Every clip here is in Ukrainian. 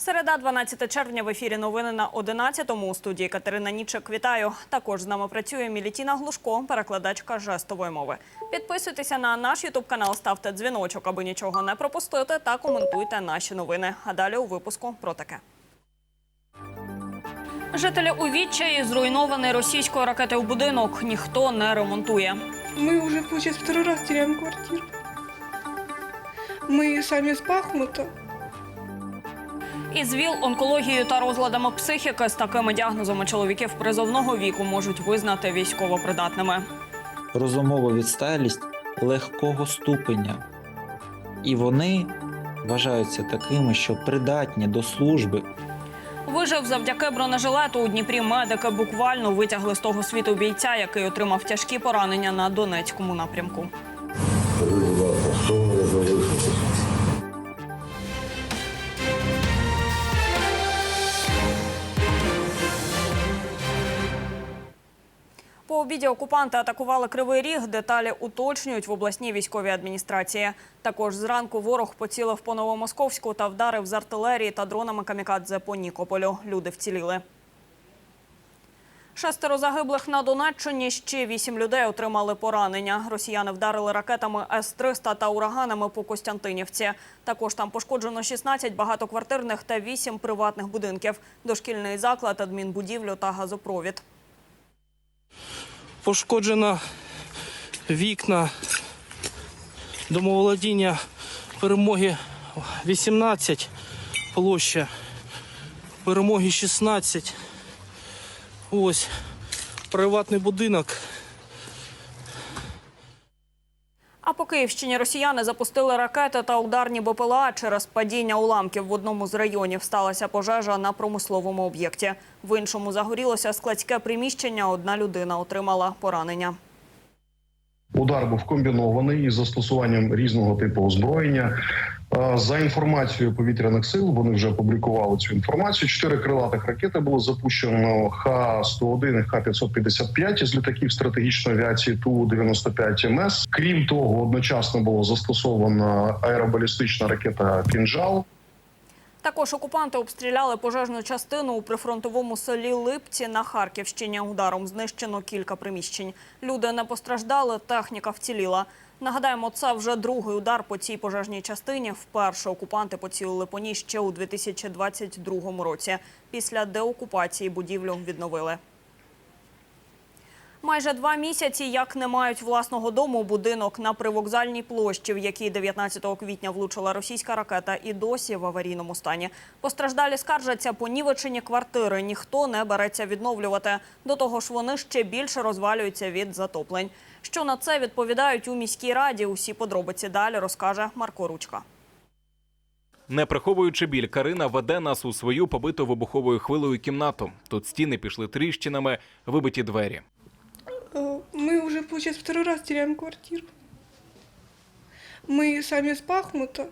Середа, 12 червня в ефірі новини на 11-му. У студії Катерина Нічик. Вітаю. Також з нами працює Мілітіна Глушко, перекладачка жестової мови. Підписуйтеся на наш ютуб канал, ставте дзвіночок, аби нічого не пропустити, та коментуйте наші новини. А далі у випуску про таке. Жителі у відчаї зруйнований російською ракетою будинок. Ніхто не ремонтує. Мы уже, получается, второй раз теряем квартиру. Мы сами с Бахмута. Із ВІЛ, онкологією та розладами психіки з такими діагнозами чоловіків призовного віку можуть визнати військовопридатними. розумова відсталість легкого ступеня. І вони вважаються такими, що придатні до служби. Вижив завдяки бронежилету у Дніпрі. Медики буквально витягли з того світу бійця, який отримав тяжкі поранення на Донецькому напрямку. По обіді окупанти атакували Кривий Ріг. Деталі уточнюють в обласній військовій адміністрації. Також зранку ворог поцілив по Новомосковську та вдарив з артилерії та дронами камікадзе по Нікополю. Люди вціліли. Шестеро загиблих на Донеччині. Ще вісім людей отримали поранення. Росіяни вдарили ракетами С-300 та ураганами по Костянтинівці. Також там пошкоджено 16 багатоквартирних та 8 приватних будинків, дошкільний заклад, адмінбудівлю та газопровід. Пошкоджено вікна домоволодіння перемоги 18, площа перемоги 16. Ось приватний будинок. А по Київщині росіяни запустили ракети та ударні БПЛА. Через падіння уламків в одному з районів сталася пожежа на промисловому об'єкті. В іншому загорілося складське приміщення. Одна людина отримала поранення. Удар був комбінований із застосуванням різного типу озброєння. За інформацією повітряних сил, вони вже опублікували цю інформацію. Чотири крилатих ракети було запущено Х-101 і Х-555 із літаків стратегічної авіації Ту-95 МС. Крім того, одночасно було застосована аеробалістична ракета «Кінжал». Також окупанти обстріляли пожежну частину у прифронтовому селі Липці на Харківщині. Ударом знищено кілька приміщень. Люди не постраждали, техніка вціліла. Нагадаємо, це вже другий удар по цій пожежній частині. Вперше окупанти поцілили по ній ще у 2022 році. Після деокупації будівлю відновили. Майже два місяці, як не мають власного дому, будинок на привокзальній площі, в якій 19 квітня влучила російська ракета, і досі в аварійному стані. Постраждалі скаржаться понівечені квартири. Ніхто не береться відновлювати. До того ж, вони ще більше розвалюються від затоплень. Що на це відповідають у міській раді? Усі подробиці далі розкаже Марко Ручка. Не приховуючи біль, Карина веде нас у свою побиту вибуховою хвилею кімнату. Тут стіни пішли тріщинами, вибиті двері. Мы уже, получается, второй раз теряем квартиру. Мы сами с Бахмута.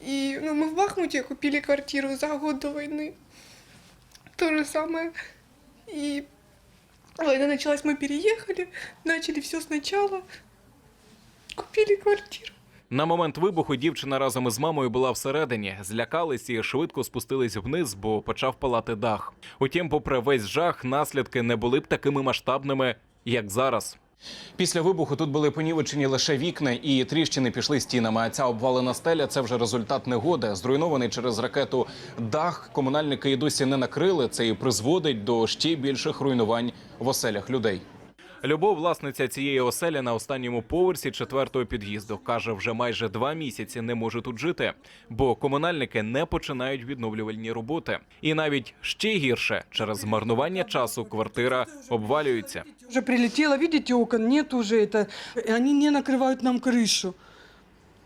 И ну, мы в Бахмуте купили квартиру за год до войны. То же самое. И война началась, мы переехали, начали все сначала. Купили квартиру. На момент вибуху дівчина разом із мамою була всередині. Злякались і швидко спустились вниз, бо почав палати дах. Утім, попри весь жах, наслідки не були б такими масштабними, як зараз. Після вибуху тут були понівечені лише вікна і тріщини пішли стінами. А ця обвалена стеля це вже результат негоди. Зруйнований через ракету дах. Комунальники і досі не накрили. Це і призводить до ще більших руйнувань в оселях людей. Любов, власниця цієї оселі на останньому поверсі четвертого під'їзду, каже, вже майже два місяці не може тут жити, бо комунальники не починають відновлювальні роботи. І навіть ще гірше через змарнування часу квартира обвалюється. Уже прилетело, видите, окон нет уже это. И они не накрывают нам крышу.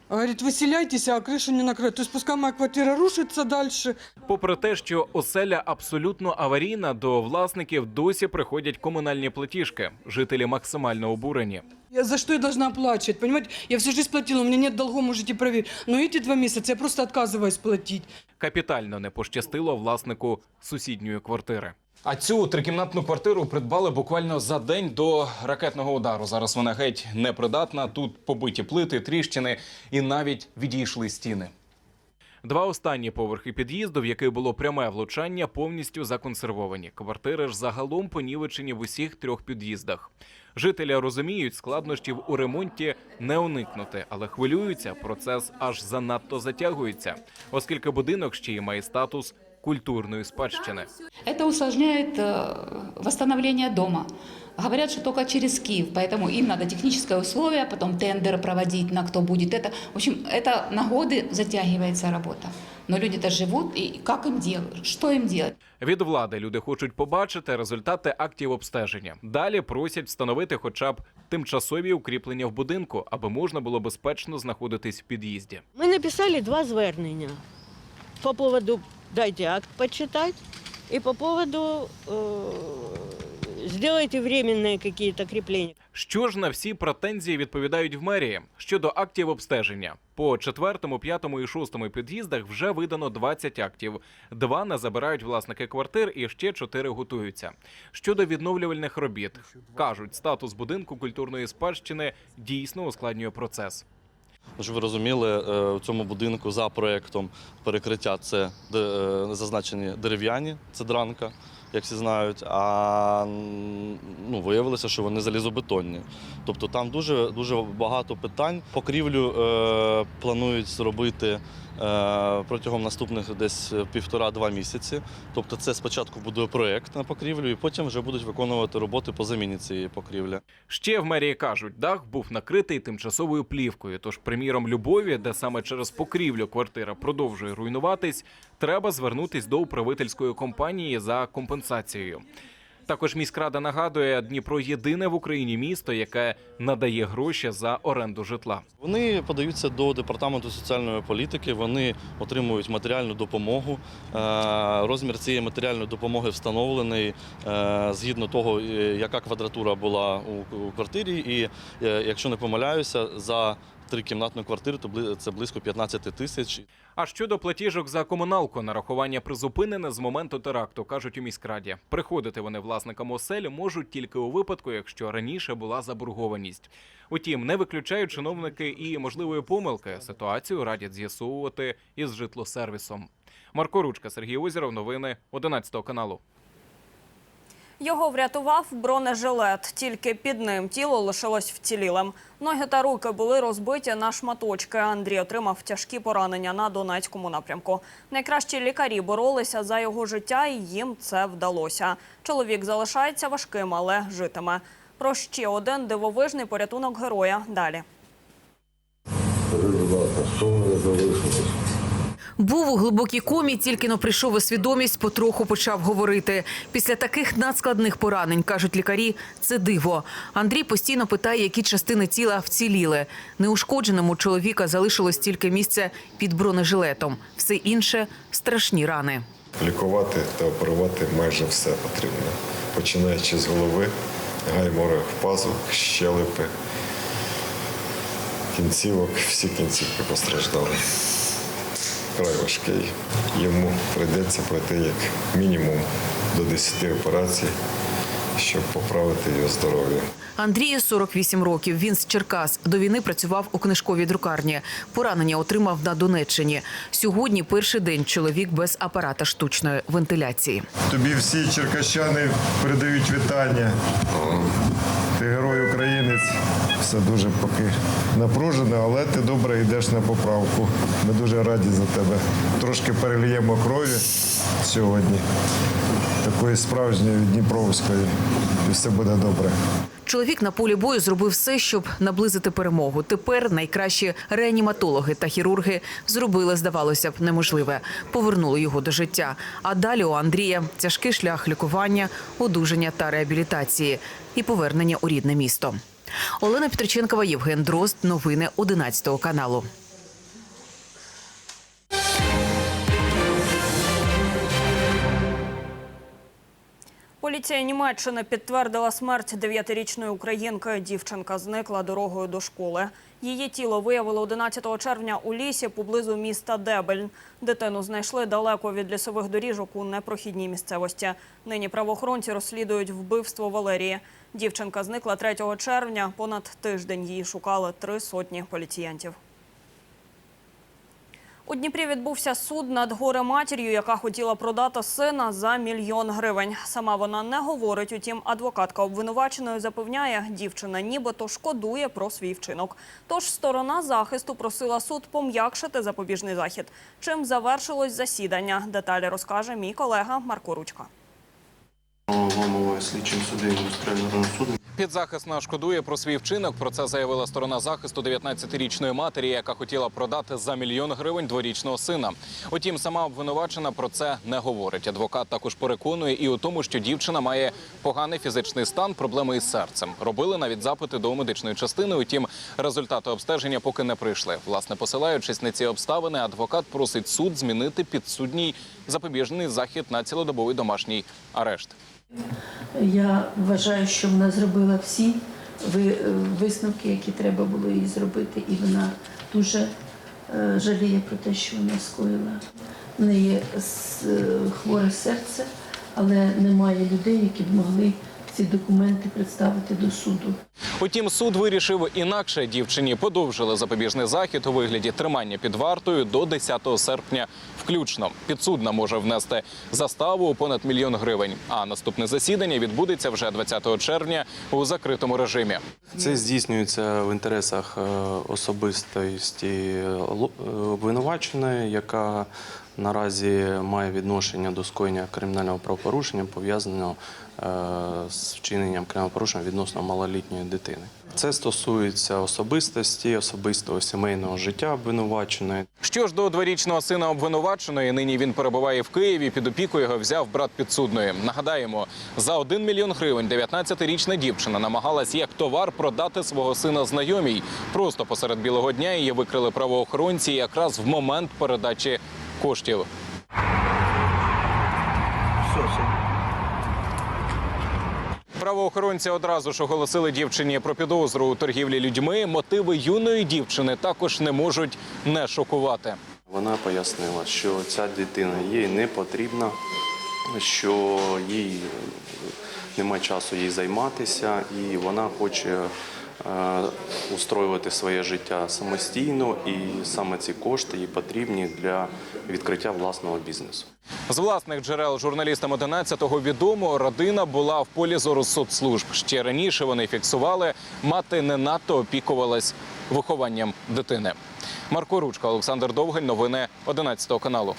Говорит, выселяйтесь, а крышу не накрывают. То есть пускай моя квартира рушится дальше. Попри те, що оселя абсолютно аварійна, до власників досі приходять комунальні платіжки. Жителі максимально обурені. Я за что я должна оплачивать? Понимаете, я всю жизнь платила, у меня нет долгов, можете проверить. Но эти два месяца я просто отказываюсь платить. Капітально не пощастило власнику сусідньої квартири. А цю трикімнатну квартиру придбали буквально за день до ракетного удару. Зараз вона геть непридатна. Тут побиті плити, тріщини і навіть відійшли стіни. Два останні поверхи під'їзду, в який було пряме влучання, повністю законсервовані. Квартири ж загалом понівечені в усіх трьох під'їздах. Жителі розуміють, складнощів у ремонті не уникнути, але хвилюються. Процес аж занадто затягується, оскільки будинок ще й має статус культурної спадщини. Это усложняет э, восстановление дома. Говорят, что только через Киев, поэтому им надо техническое условие, потом тендер проводить на кто будет это. В общем, это на годы затягивается работа. Но люди-то живут, и как им делать, что им делать? Від влади люди хочуть побачити результати актів обстеження. Далі просять встановити хоча б тимчасові укріплення в будинку, аби можна було безпечно знаходитись в під'їзді. Ми написали два звернення по поводу дайте акт почитать и по поводу э, сделайте временные какие-то крепления. Що ж на всі претензії відповідають в мерії щодо актів обстеження? По четвертому, п'ятому і шостому під'їздах вже видано 20 актів. Два не забирають власники квартир, і ще чотири готуються. Щодо відновлювальних робіт, кажуть, статус будинку культурної спадщини дійсно ускладнює процес. Ну, Щоб ви розуміли, в цьому будинку за проєктом перекриття це е, зазначені дерев'яні, це дранка, як всі знають. А ну, виявилося, що вони залізобетонні. Тобто там дуже, дуже багато питань. Покрівлю е, планують зробити е, протягом наступних десь півтора-два місяці. Тобто, це спочатку буде проєкт на покрівлю, і потім вже будуть виконувати роботи по заміні цієї покрівлі. Ще в мерії кажуть, дах був накритий тимчасовою плівкою. Тож, приміром, любові, де саме через покрівлю квартира продовжує руйнуватись, треба звернутись до управительської компанії за компенсацією. Також міськрада нагадує, Дніпро єдине в Україні місто, яке надає гроші за оренду житла. Вони подаються до департаменту соціальної політики. Вони отримують матеріальну допомогу. Е, Розмір цієї матеріальної допомоги встановлений е, згідно того, е, яка квадратура була у- квартирі. І якщо не помиляюся, за трикімнатну квартиру то це близько 15 тисяч. А щодо платіжок за комуналку, нарахування призупинене з моменту теракту, кажуть у міськраді. Приходити вони власникам осель можуть тільки у випадку, якщо раніше була заборгованість. Утім, не виключають чиновники і можливої помилки. Ситуацію радять з'ясовувати із житлосервісом. Марко Ручка, Сергій Озіров, новини 11 каналу. Його врятував бронежилет. Тільки під ним тіло лишилось вцілілим. Ноги та руки були розбиті на шматочки. Андрій отримав тяжкі поранення на Донецькому напрямку. Найкращі лікарі боролися за його життя, і їм це вдалося. Чоловік залишається важким, але житиме. Про ще один дивовижний порятунок героя далі. Що ви залишилось? Був у глибокій комі, тільки но прийшов у свідомість, потроху почав говорити. Після таких надскладних поранень, кажуть лікарі, це диво. Андрій постійно питає, які частини тіла вціліли. Неушкодженому чоловіка залишилось тільки місце під бронежилетом. Все інше – страшні рани. Лікувати та оперувати майже все потрібно. Починаючи з голови, гаймори в пазух, щелепи, кінцівок, всі кінцівки постраждали. Край важкий. Йому прийдеться пройти як мінімум до 10 операцій, щоб поправити його здоров'я. Андрію 48 років. Він з Черкас. До війни працював у книжковій друкарні. Поранення отримав на Донеччині. Сьогодні перший день чоловік без апарата штучної вентиляції. Тобі всі черкащани передають вітання. Ти герой українець. Все дуже поки напружено, але ти добре йдеш на поправку. Ми дуже раді за тебе. Трошки переліємо крові сьогодні, такої справжньої Дніпровської, і все буде добре. Чоловік на полі бою зробив все, щоб наблизити перемогу. Тепер найкращі реаніматологи та хірурги зробили, здавалося б, неможливе. Повернули його до життя. А далі у Андрія тяжкий шлях лікування, одужання та реабілітації і повернення у рідне місто. Олена Петриченкова, Євген Дрозд. Новини 11 каналу. Поліція Німеччини підтвердила смерть дев'ятирічної українки. Дівчинка зникла дорогою до школи. Її тіло виявили 11 червня у лісі поблизу міста Дебельн. Дитину знайшли далеко від лісових доріжок у непрохідній місцевості. Нині правоохоронці розслідують вбивство Валерії. Дівчинка зникла 3 червня. Понад тиждень її шукали три сотні поліціянтів. У Дніпрі відбувся суд над горе матір'ю, яка хотіла продати сина за мільйон гривень. Сама вона не говорить. Утім, адвокатка обвинуваченої запевняє, дівчина нібито шкодує про свій вчинок. Тож сторона захисту просила суд пом'якшити запобіжний захід. Чим завершилось засідання? Деталі розкаже мій колега Марко Ручка. Мовою слідчим суддею індустріального суду. Підзахисна шкодує про свій вчинок. Про це заявила сторона захисту 19-річної матері, яка хотіла продати за мільйон гривень дворічного сина. Утім, сама обвинувачена про це не говорить. Адвокат також переконує і у тому, що дівчина має поганий фізичний стан, проблеми із серцем. Робили навіть запити до медичної частини. Утім, результати обстеження поки не прийшли. Власне, посилаючись на ці обставини, адвокат просить суд змінити підсудній запобіжний захід на цілодобовий домашній арешт. Я вважаю, що вона зробила всі ви- висновки, які треба було їй зробити, і вона дуже е, жаліє про те, що вона скоїла. В неї е, хворе серце, але немає людей, які б могли ці документи представити до суду. Утім, суд вирішив інакше. Дівчині подовжили запобіжний захід у вигляді тримання під вартою до 10 серпня включно. Підсудна може внести заставу у понад мільйон гривень. А наступне засідання відбудеться вже 20 червня у закритому режимі. Це здійснюється в інтересах е, особистості е, е, обвинуваченої, яка наразі має відношення до скоєння кримінального правопорушення, пов'язаного е, з вчиненням кримінального порушення відносно малолітньої дитини. Це стосується особистості, особистого сімейного життя обвинуваченої. Що ж до дворічного сина обвинуваченої, нині він перебуває в Києві. Під опіку його взяв брат підсудної. Нагадаємо, за 1 мільйон гривень 19-річна дівчина намагалась як товар продати свого сина знайомій. Просто посеред білого дня її викрили правоохоронці якраз в момент передачі коштів. Правоохоронці одразу ж оголосили дівчині про підозру у торгівлі людьми. Мотиви юної дівчини також не можуть не шокувати. Вона пояснила, що ця дитина їй не потрібна, що їй немає часу їй займатися, і вона хоче устроювати своє життя самостійно, і саме ці кошти їй потрібні для відкриття власного бізнесу. З власних джерел журналістам 11-го відомо, родина була в полі зору соцслужб. Ще раніше вони фіксували, мати не надто опікувалась вихованням дитини. Марко Ручка, Олександр Довгань, новини 11 каналу.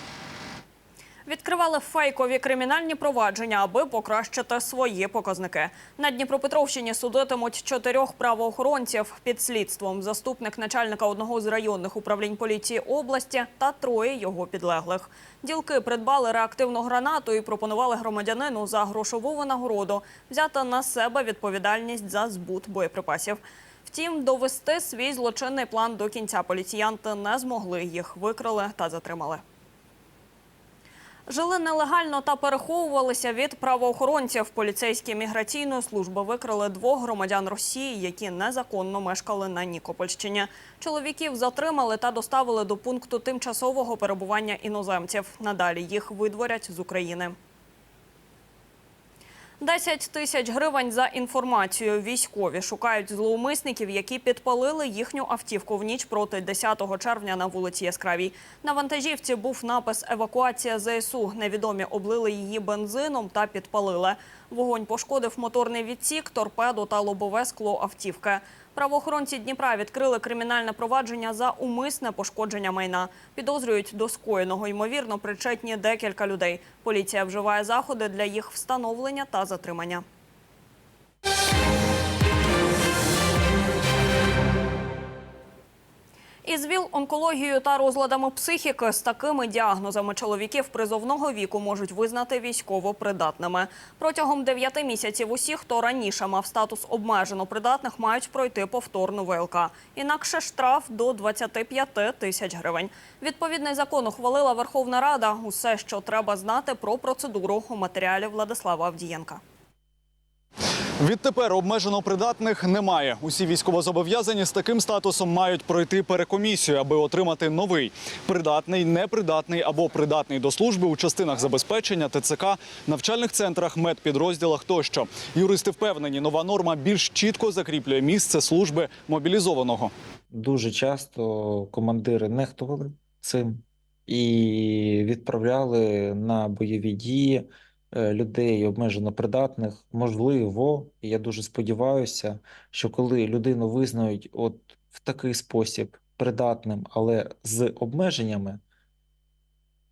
Відкривали фейкові кримінальні провадження, аби покращити свої показники. На Дніпропетровщині судитимуть чотирьох правоохоронців під слідством. Заступник начальника одного з районних управлінь поліції області та троє його підлеглих. Ділки придбали реактивну гранату і пропонували громадянину за грошову винагороду взяти на себе відповідальність за збут боєприпасів. Втім, довести свій злочинний план до кінця поліціянти не змогли. Їх викрили та затримали. Жили нелегально та переховувалися від правоохоронців. Поліцейські міграційної служби викрили двох громадян Росії, які незаконно мешкали на Нікопольщині. Чоловіків затримали та доставили до пункту тимчасового перебування іноземців. Надалі їх видворять з України. 10 тисяч гривень за інформацією. Військові шукають злоумисників, які підпалили їхню автівку в ніч проти 10 червня на вулиці Яскравій. На вантажівці був напис «Евакуація ЗСУ». Невідомі облили її бензином та підпалили. Вогонь пошкодив моторний відсік, торпеду та лобове скло автівки. Правоохоронці Дніпра відкрили кримінальне провадження за умисне пошкодження майна. Підозрюють до скоєного, ймовірно, причетні декілька людей. Поліція вживає заходи для їх встановлення та затримання. Із ВІЛ, онкологією та розладами психіки з такими діагнозами чоловіків призовного віку можуть визнати військово придатними. Протягом 9 місяців усі, хто раніше мав статус обмежено придатних, мають пройти повторну ВЛК. Інакше штраф до 25 тисяч гривень. Відповідний закон ухвалила Верховна Рада. Усе, що треба знати про процедуру у матеріалі Владислава Авдієнка. Відтепер обмежено придатних немає. Усі військовозобов'язані з таким статусом мають пройти перекомісію, аби отримати новий придатний, непридатний або придатний до служби у частинах забезпечення ТЦК, навчальних центрах, медпідрозділах тощо. Юристи впевнені, нова норма більш чітко закріплює місце служби мобілізованого. Дуже часто командири нехтували цим і відправляли на бойові дії людей обмежено придатних. Можливо, і я дуже сподіваюся, що коли людину визнають от в такий спосіб придатним, але з обмеженнями,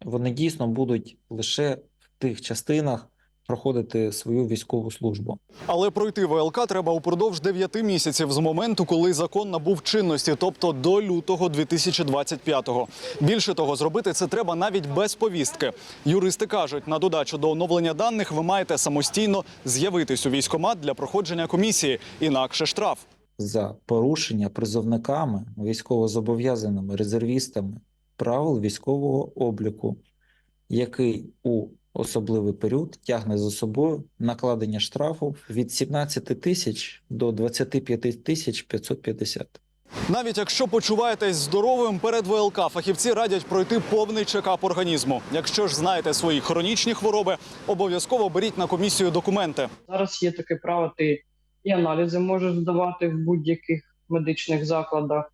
вони дійсно будуть лише в тих частинах проходити свою військову службу. Але пройти ВЛК треба упродовж 9 місяців з моменту, коли закон набув чинності, тобто до лютого 2025-го. Більше того, зробити це треба навіть без повістки. Юристи кажуть, на додачу до оновлення даних ви маєте самостійно з'явитись у військкомат для проходження комісії, інакше штраф. за порушення призовниками, військовозобов'язаними резервістами правил військового обліку, який у особливий період тягне за собою накладення штрафу від 17 тисяч до 25 тисяч 550. Навіть якщо почуваєтесь здоровим перед ВЛК, фахівці радять пройти повний чекап організму. Якщо ж знаєте свої хронічні хвороби, обов'язково беріть на комісію документи. Зараз є таке право, ти і аналізи можеш здавати в будь-яких медичних закладах,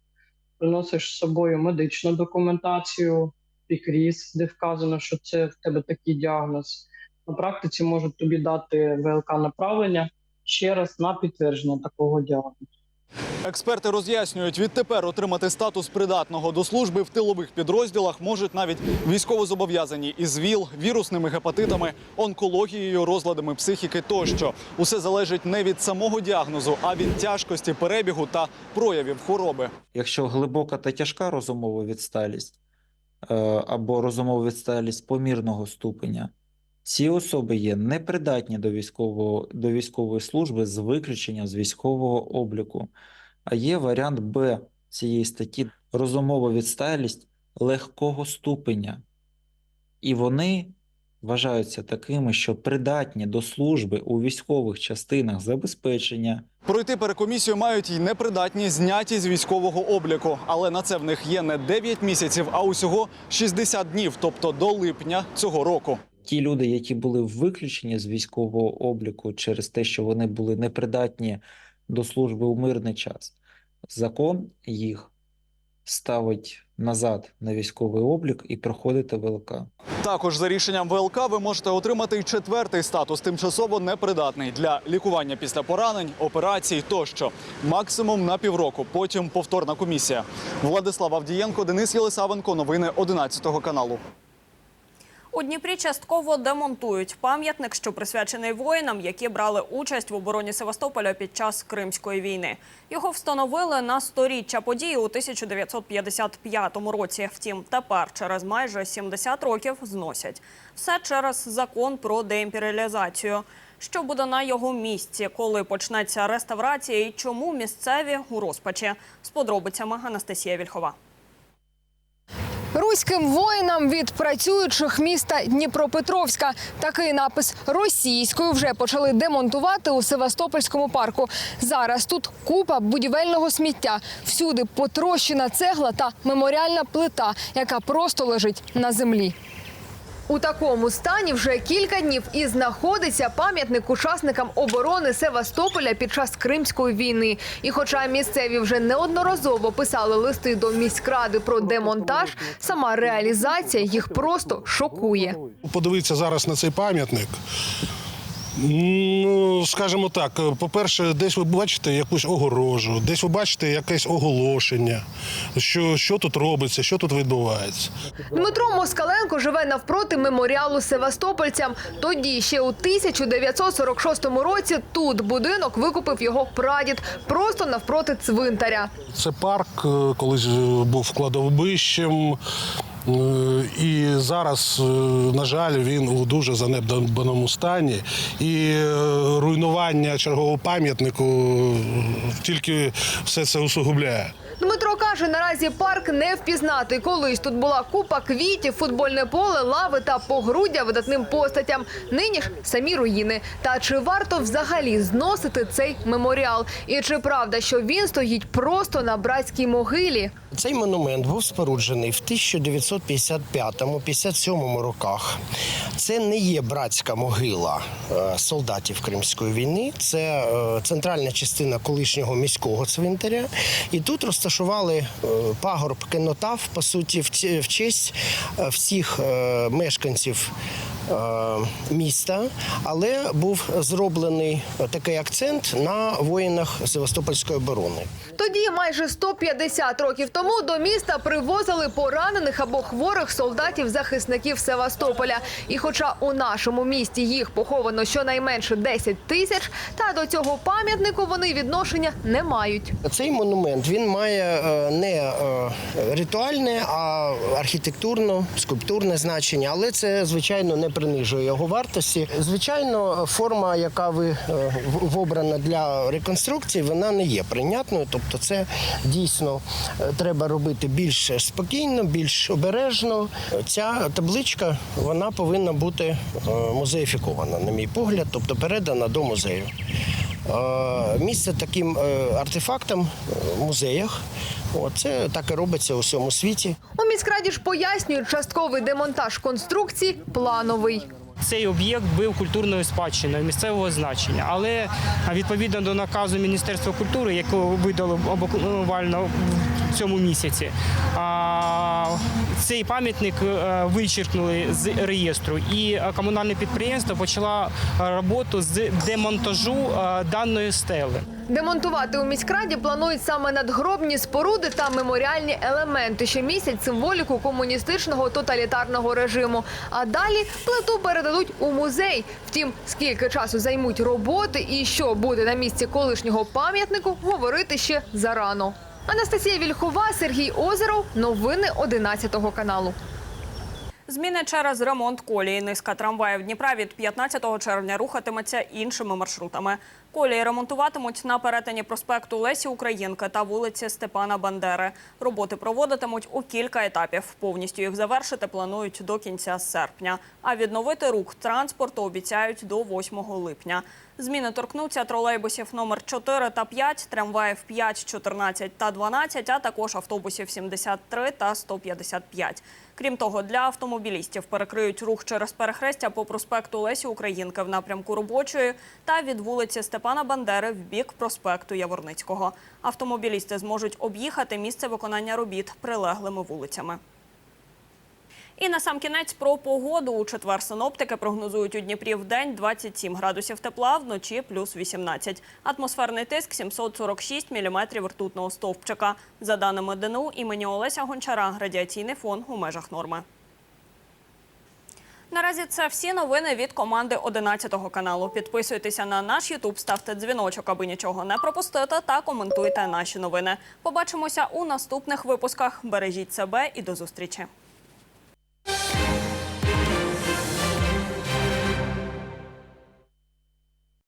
приносиш з собою медичну документацію, пікріз, де вказано, що це в тебе такий діагноз. На практиці можуть тобі дати ВЛК направлення ще раз на підтвердження такого діагнозу. Експерти роз'яснюють, відтепер отримати статус придатного до служби в тилових підрозділах можуть навіть військовозобов'язані із ВІЛ, вірусними гепатитами, онкологією, розладами психіки тощо. Усе залежить не від самого діагнозу, а від тяжкості перебігу та проявів хвороби. Якщо глибока та тяжка розумова відсталість або розумову відсталість помірного ступеня, ці особи є непридатні до військового, до військової служби з виключенням з військового обліку. А є варіант Б цієї статті розумова відсталість легкого ступеня. І вони вважаються такими, що придатні до служби у військових частинах забезпечення, Пройти перекомісію мають й непридатні зняті з військового обліку, але на це в них є не 9 місяців, а усього 60 днів, тобто до липня цього року. ті люди, які були виключені з військового обліку через те, що вони були непридатні до служби у мирний час, закон їх ставить назад на військовий облік і проходити ВЛК. Також за рішенням ВЛК ви можете отримати четвертий статус тимчасово непридатний для лікування після поранень, операцій тощо. Максимум на півроку. Потім повторна комісія. Владислав Авдієнко, Денис Єлисавенко. Новини 11 каналу. У Дніпрі частково демонтують пам'ятник, що присвячений воїнам, які брали участь в обороні Севастополя під час Кримської війни. Його встановили на сторіччя події у 1955 році. Втім, тепер через майже 70 років зносять. Все через закон про деімперіалізацію. Що буде на його місці, коли почнеться реставрація і чому місцеві у розпачі? З подробицями Анастасія Вільхова. Руським воїнам від працюючих міста Дніпропетровська такий напис російською вже почали демонтувати у Севастопольському парку. Зараз тут купа будівельного сміття, всюди потрощена цегла та меморіальна плита, яка просто лежить на землі. У такому стані вже кілька днів і знаходиться пам'ятник учасникам оборони Севастополя під час Кримської війни. І хоча місцеві вже неодноразово писали листи до міськради про демонтаж, сама реалізація їх просто шокує. Подивитися зараз на цей пам'ятник. Ну, скажімо так, по-перше, десь ви бачите якусь огорожу, десь ви бачите якесь оголошення, що, що тут робиться, що тут відбувається. Дмитро Москаленко живе навпроти меморіалу севастопольцям. Тоді ще у 1946 році тут будинок викупив його прадід просто навпроти цвинтаря. Це парк е, колись е, був кладовищем. Е, І зараз, е, на жаль, він у дуже занедбаному стані. І е, руйнування чергового пам'ятнику тільки все це усугубляє. Дмитро каже, наразі парк не впізнати. Колись тут була купа квітів, футбольне поле, лави та погруддя видатним постатям. Нині ж самі руїни. Та чи варто взагалі зносити цей меморіал? І чи правда, що він стоїть просто на братській могилі? Цей монумент був споруджений в 1955-57 роках. Це не є братська могила е, солдатів Кримської війни. Це е, центральна частина колишнього міського цвинтаря. І тут розташована розташували е, пагорб кенотав, по суті, в честь е, всіх е, мешканців міста, але був зроблений такий акцент на воїнах Севастопольської оборони. Тоді, майже 150 років тому, до міста привозили поранених або хворих солдатів-захисників Севастополя. І хоча у нашому місті їх поховано щонайменше 10 тисяч, та до цього пам'ятнику вони відношення не мають. Цей монумент він має е, не е, ритуальне, а архітектурно, скульптурне значення, але це звичайно не принижує його вартості. Звичайно, форма, яка ви е, вобрана для реконструкції, вона не є прийнятною. Тобто, це дійсно е, треба робити більш спокійно, більш обережно. Ця табличка вона повинна бути е, музеїфікована, на мій погляд, тобто передана до музею. Місце таким артефактам в музеях. О, Це так і робиться у всьому світі. У міськраді ж пояснюють, частковий демонтаж конструкції плановий. Цей об'єкт був культурною спадщиною місцевого значення, але відповідно до наказу Міністерства культури, якого видало буквально цьому місяці, цей пам'ятник е, вичеркнули з реєстру, і е, комунальне підприємство почало е, роботу з демонтажу даної стели. Демонтувати у міськраді планують саме надгробні споруди та меморіальні елементи, що містять символіку комуністичного тоталітарного режиму. А далі плиту передадуть у музей. Втім, скільки часу займуть роботи і що буде на місці колишнього пам'ятнику, говорити ще зарано. Анастасія Вільхова, Сергій Озеров. Новини 11 каналу. Зміни через ремонт колії. Низка трамваїв Дніпра від 15 червня рухатиметься іншими маршрутами. Колії ремонтуватимуть на перетині проспекту Лесі Українки та вулиці Степана Бандери. Роботи проводитимуть у кілька етапів. Повністю їх завершити планують до кінця серпня. А відновити рух транспорту обіцяють до 8 липня. Зміни торкнуться тролейбусів номер 4 та 5, трамваїв 5, 14 та 12, а також автобусів 73 та 155. Крім того, для автомобілістів перекриють рух через перехрестя по проспекту Лесі Українки в напрямку робочої та від вулиці Степана Бандери в бік проспекту Яворницького. Автомобілісти зможуть об'їхати місце виконання робіт прилеглими вулицями. І на сам кінець про погоду. У четвер синоптики прогнозують у Дніпрі в день 27 градусів тепла, вночі плюс 18. Атмосферний тиск 746 міліметрів ртутного стовпчика. За даними ДНУ імені Олеся Гончара, радіаційний фон у межах норми. Наразі це всі новини від команди 11 каналу. Підписуйтеся на наш Ютуб, ставте дзвіночок, аби нічого не пропустити, та коментуйте наші новини. Побачимося у наступних випусках. Бережіть себе і до зустрічі.